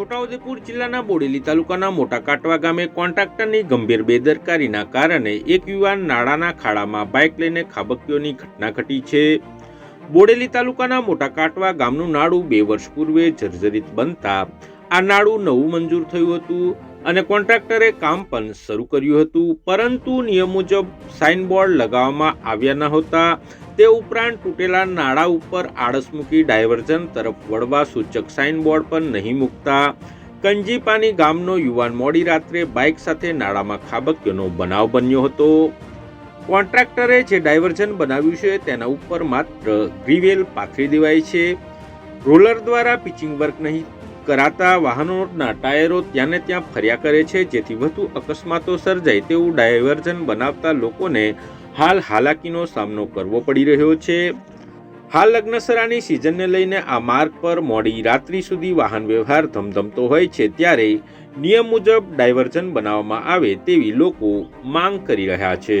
છોટાઉદેપુર જિલ્લાના બોડેલી તાલુકાના મોટા કાટવા ગામે કોન્ટ્રાક્ટરની ગંભીર બેદરકારીના કારણે એક યુવાન નાળાના ખાડામાં બાઇક લઈને ખાબક્યોની ઘટના ઘટી છે. બોડેલી તાલુકાના મોટા કાટવા ગામનું નાળું બે વર્ષ પૂર્વે જર્જરિત બનતા આ નાળું નવું મંજૂર થયું હતું અને કોન્ટ્રાક્ટરે કામ પણ શરૂ કર્યું હતું. પરંતુ નિયમ મુજબ સાઇનબોર્ડ લગાવવામાં આવ્યા નહોતા તે ઉપરાંત તૂટેલા નાળા ઉપર આળસ મૂકી ડાયવર્ઝન તરફ વળવા સૂચક સાઇનબોર્ડ પણ નહીં મૂકતા. કંજીપાની ગામનો યુવાન મોડી રાત્રે બાઇક સાથે નાળામાં ખાબક્યોનો બનાવ બન્યો હતો. કોન્ટ્રાક્ટરે જે ડાયવર્ઝન બનાવ્યું છે તેના ઉપર માત્ર ગ્રીવેલ પાથરી દેવાય છે. રોલર દ્વારા પિચિંગ વર્ક નહીં કરાતા વાહનોના ટાયરો ત્યાંને ત્યાં ફર્યા કરે છે, જેથી વધુ અકસ્માતો સર્જાય તેવું ડાયવર્ઝન બનાવતા લોકોને હાલ હાલાકીનો સામનો કરવો પડી રહ્યો છે. હાલ લગ્નસરાની સિઝનને લઈને આ માર્ગ પર મોડી રાત્રિ સુધી વાહન વ્યવહાર ધમધમતો હોય છે, ત્યારે નિયમ મુજબ ડાયવર્ઝન બનાવવામાં આવે તેવી લોકો માંગ કરી રહ્યા છે.